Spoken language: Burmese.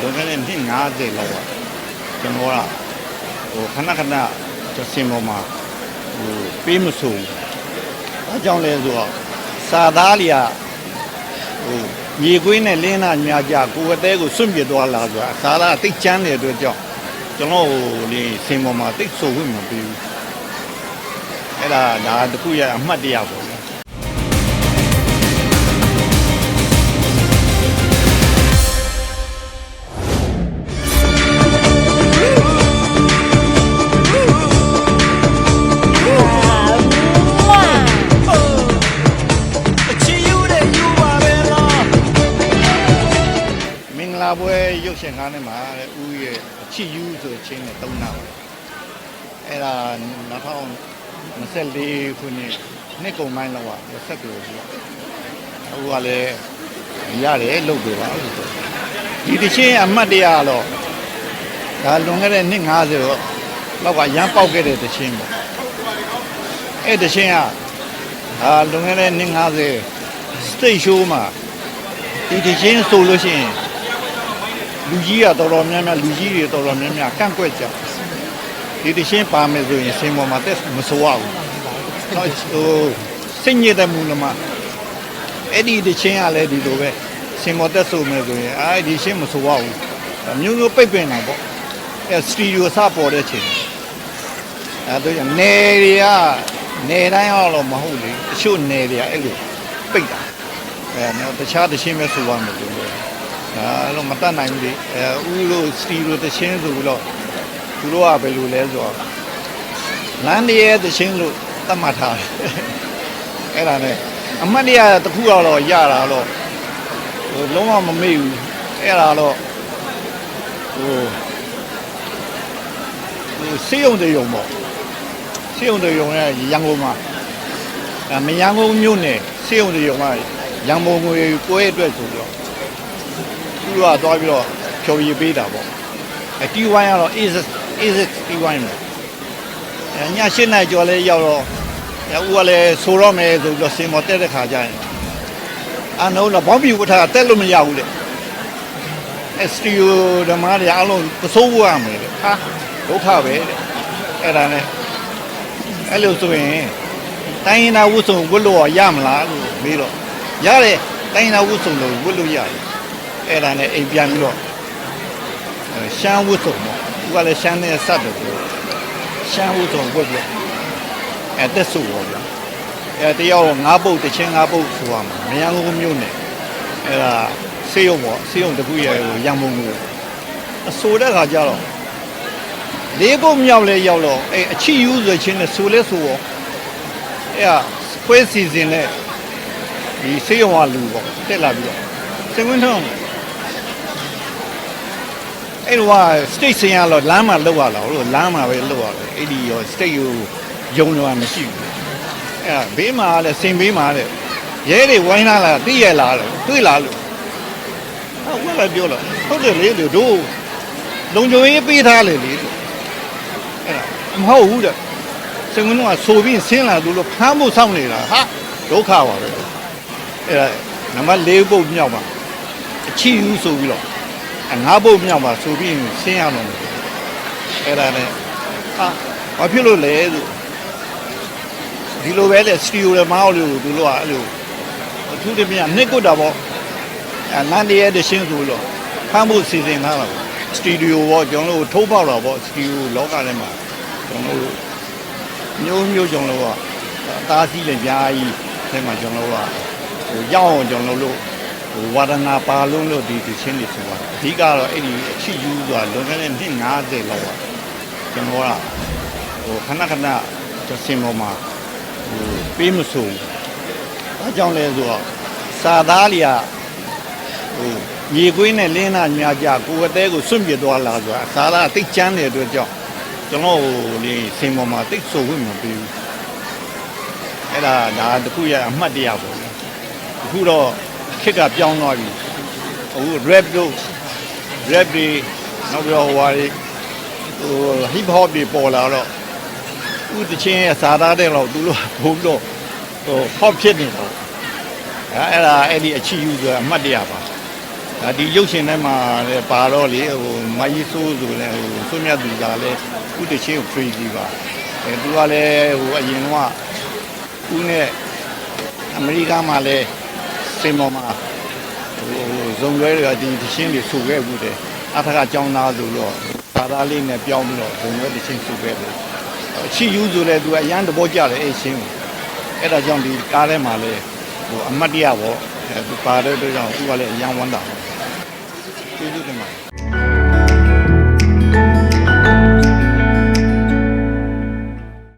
50လောက်ကကျွန်တော်ကဟိုခဏခဏကျွန်စင်ပေါ်မှာဟိုပေးမဆိုဘူးအဲကြောင့်လဲဆိုတော့စာသားလျာဟိုမြေကွင်းနဲ့လင်းနာညာကြကိုယ်အသေးကိုစွန့်ပစ်သွားလာဆိုတာစာသားတိတ်ချမ်းတဲ့အတွက်ကြောင့်ကျွန်တော်ဟိုဒီစင်ပေါ်မှာတိတ်ဆိုခွင့်မပေးဘူးအဲ့ဒါဒါတခုရအမှတ်တရပေါ့ ဂလာပွဲရုပ်ရှင်ကားနဲ့မှာတဲ့ဦးရဲ့အချစ်ယူဆိုတဲ့ချင်းနဲ့တုံးတာပါအဲ့ဒါ2024ခုနှစ်နှစ်ကုန်ပိုင်းလောက်ကဆက်ပြောပြီးတော့အခုကလည်းရတယ်လုပ်ပြပါလို့ဆိုဒီတချင်းအမှတ်တရတော့ဒါလွန်ခဲ့တဲ့နှစ်90တော့လောက်ကရမ်းပေါက်ခဲ့တဲ့တချင်းပေါ့အဲ့တချင်းကဒါလွန်ခဲ့တဲ့နှစ်90 stage show မှာဒီတချင်းဆိုလို့ရှိရင် လူကြီးကတော်တော်များများလူကြီးတွေတော်တော်များများကန့်ကွက်ကြဒီတရှင်းပါမယ်ဆိုရင်စင်ပေါ်မှာတက်မစိုးရဘူး။တော့ဟိုစိတ်ညစ်တဲ့မူလမှာအဲ့ဒီတရှင်းကလည်းဒီလိုပဲစင်ပေါ်တက်ဆိုမယ်ဆိုရင်အာဒီရှင်းမစိုးရဘူး။မျိုးမျိုးပိတ်ပင်တာပေါ့။အဲစတူဒီယိုစပေါ်တဲ့ချိန်အဲတော့နေတွေကနေတိုင်းအောင်တော့မဟုတ်လေအချို့နေတွေကအဲ့လိုပိတ်တာအဲတော့တခြားတရှင်းပဲဆိုရမယ်လို့ ပြောတယ်ဒါတော့မတတ်နိုင်ဘူးလေအဲဦးလို့စတီလိုတချင်းဆိုပြီးတော့သူတို့ကဘယ်လိုလဲဆိုတော့လမ်းတရဲ့တချင်းလို့သတ်မှတ်ထားတယ်အဲ့ဒါနဲ့အမှတ်တရတစ်ခုတော့ရတာတော့ဟိုလုံးဝမမေ့ဘူးအဲ့ဒါတော့ဟိုဟိုစေယုံတဲ့ယုံပေါ့စေယုံတဲ့ယုံရဲ့ရန်ကုန်မှာအဲမရန်ကုန်မြို့နယ်စေယုံတဲ့ယုံကရန်ကုန်ကိုကိုယ့်အတွက်ဆိုတော့ သူတို့ကသွားပြီးတော့ဖြော်ရည်ပေးတာပေါ့အဲ T1 ကတော့ A6 A6 T1 ပဲအဲည၈နိုင်ကျော်လဲရောက်တော့အဲဦးကလည်းဆိုတော့မယ်ဆိုပြီးတော့စင်မော်တက်တဲ့ခါကျရင်အာနိုးတော့ဘောင်းပြူဝတ်ထားတက်လို့မရဘူးလေအဲစတီယိုဓမ္မတွေအလုံးပစိုးဝရမယ်လေဟာဒုက္ခပဲတဲ့အဲ့ဒါနဲ့အဲ့လိုဆိုရင်တိုင်းရင်နာဝတ်စုံဝတ်လို့ရမလားလို့မေးတော့ရတယ်တိုင်းရင်နာဝတ်စုံလို့ဝတ်လို့ရတယ် အဲ့ဒါနဲ့အိမ်ပြန်ပြီးတော့အဲရှမ်းဝတ်စုံပေါ့သူကလည်းရှမ်းနဲ့စတ်တယ်ဆိုရှမ်းဝတ်စုံဝတ်ပြီးတော့အဲတက်ဆူပေါ့ဗျာအဲတယောက်ငါးပုတ်တစ်ချင်းငါးပုတ်ဆိုရမှာမယန်းကုန်းမြို့နယ်အဲ့ဒါစေယုံပေါ့စေယုံတစ်ခုရဲ့ဟိုရံမုံကိုအဆိုတဲ့ခါကျတော့လေးကုန်းမြောက်လဲရောက်တော့အဲအချီယူဆိုချင်းနဲ့ဆိုလဲဆိုပေါ့အဲ့ဒါခွဲစီစဉ်နဲ့ဒီစေယုံကလူပေါ့တက်လာပြီးတော့စင်ကွင်းထုံး အဲ့တော့ state ဆင်းရတော့လမ်းမှာလောက်ရလာလို့လမ်းမှာပဲလောက်ရတယ်အဲ့ဒီရော state ကိုယုံတော့မရှိဘူးအဲ့ဒါဘေးမှာလည်းစင်ဘေးမှာလည်းရဲတွေဝိုင်းလာလာသိရလားလို့တွေ့လားလို့ဟုတ်ကဲ့ပြောလို့ဟုတ်တယ်လေတို့လုံခြုံရေးပေးထားလေလေအဲ့ဒါမဟုတ်ဘူးတဲ့စင်ကွင်းထုံးကဆိုပြီးဆင်းလာသူလို့ဖမ်းဖို့စောင့်နေတာဟာဒုက္ခပါပဲအဲ့ဒါနံပါတ်၄ပုတ်မြောက်ပါအချီယူဆိုပြီးတော့ အငါးပုတ်မြောက်ပါဆိုပြီးဆင်းရတော့မယ်အဲ့ဒါနဲ့ဟာဘာဖြစ်လို့လဲဆိုဒီလိုပဲလေစတူဒီယိုတွေမအောင်လို့သူတို့ကအဲ့လိုအထူးတပြင်းနှစ်ကုတ်တာပေါ့အဲလန်ဒီရဲ့တရှင်းဆိုလို့ဖမ်းဖို့စီစဉ်ထားတာပေါ့စတူဒီယိုပေါ့ကျွန်တော်တို့ထိုးပေါက်တာပေါ့စတူဒီယိုလောကထဲမှာကျွန်တော်တို့မျိုးမျိုးကျွန်တော်တို့ကအသားစီးလည်းကြားကြီးအဲမှာကျွန်တော်တို့ကဟိုရောက်အောင်ကျွန်တော်တို့ဟို ဝါဒနာပါလုံးလို့ဒီဒီချင်းတွေဆိုပါအဓိကတော့အဲ့ဒီအချစ်ယူဆိုတာလွန်ခဲ့တဲ့နှစ်90လောက်ပါကျွန်တော်ကဟိုခဏခဏကျွန်စင်ပေါ်မှာဟိုပေးမဆိုဘူးအဲကြောင့်လဲဆိုတော့စာသားလျာဟိုမြေကွင်းနဲ့လင်းနာညာကြကိုယ်အသေးကိုစွန့်ပစ်သွားလာဆိုတာစာသားတိတ်ချမ်းတဲ့အတွက်ကြောင့်ကျွန်တော်ဟိုဒီစင်ပေါ်မှာတိတ်ဆိုခွင့်မပေးဘူးအဲ့ဒါဒါတခုရအမှတ်တရပေါ့ဗျာအခုတော့ ခက်ကပြောင်းသွားပြီအခု rap တို့ rap တွေနောက်ပြီးတော့ဟိုဟာတွေဟို hip hop တွေပေါ်လာတော့ဥတချင်းရဲ့စာသားတဲ့လောက်သူတို့ဘုံတော့ဟို pop ဖြစ်နေတော့အဲအဲ့ဒါအဲ့ဒီအချီယူဆိုတာအမှတ်တရပါဒါဒီရုပ်ရှင်ထဲမှာလည်းပါတော့လေဟိုမကြီးဆိုးဆိုလည်းဟိုဆွမြတ်သူကလည်းဥတချင်းကို crazy ပါအဲသူကလည်းဟိုအရင်ကဦးနဲ့အမေရိကမှာလည်း စင်ပေါ်မှာဟိုဇုံလွဲတွေကဒီတချင်းတွေဆူခဲ့ဘူးတယ်အထက်ကကြောင်းသားဆိုတော့သာသားလေးနဲ့ပြောင်းပြီးတော့ဇုံလွဲတချင်းဆူခဲ့တယ်အချီယူဆိုလည်းသူကအရန်တဘောကြတယ်အဲ့ချင်းကိုအဲ့ဒါကြောင့်ဒီကားထဲမှာလည်းဟိုအမတ်တရပေါ့အဲသူပါတဲ့အတွက်ကြောင့်သူကလည်းအရန်ဝမ်းတာကျေးဇူးတင်ပါတယ်